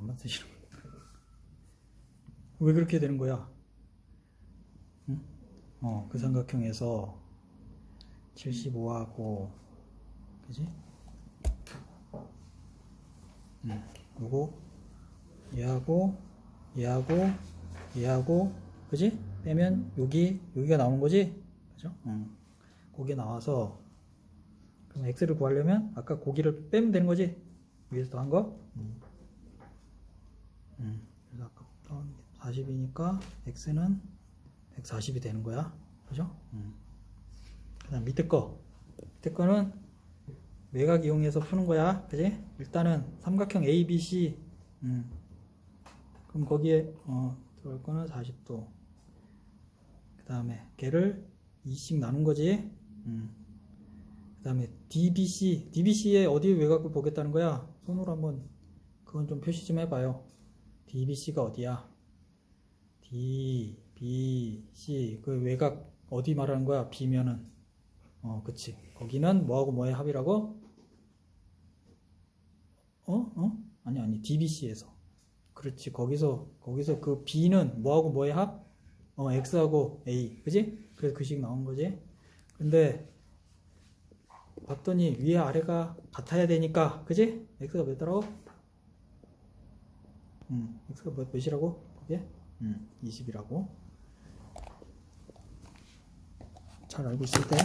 반만 쓰시는. 왜 그렇게 되는 거야? 응? 어, 그 삼각형에서 75하고 그지? 응. 요거 얘하고 얘하고 얘하고 그지? 빼면 여기 여기가 나오는 거지? 그죠? 응. 고기 나와서 그럼 x를 구하려면 아까 고기를 빼면 되는 거지? 위에서 한 거? 음. 음. 그래서 아까부터 40이니까 x는 140이 되는 거야. 그죠? 음. 그 다음 밑에 거. 밑에 거는 외곽 이용해서 푸는 거야. 그지? 일단은 삼각형 ABC. 음. 그럼 거기에 어, 들어갈 거는 40도. 그 다음에 걔를 2씩 나눈 거지. 음. 그 다음에 DBC, DBC의 어디 외곽을 보겠다는 거야? 손으로 한번 그건 좀 표시 좀 해봐요. DBC가 어디야? DBC 그 외곽 어디 말하는 거야? B면은 어, 그치. 거기는 뭐하고 뭐의 합이라고? 어? 어? 아니 아니 DBC에서 그렇지. 거기서 거기서 그 B는 뭐하고 뭐의 합? 어, X하고 A, 그지? 그래서 그식 나온 거지. 근데 봤더니 위에 아래가 같아야 되니까 그지? x가 몇더라고? 음, x가 몇, 몇이라고? 그게? 음, 20이라고. 잘 알고 있을 때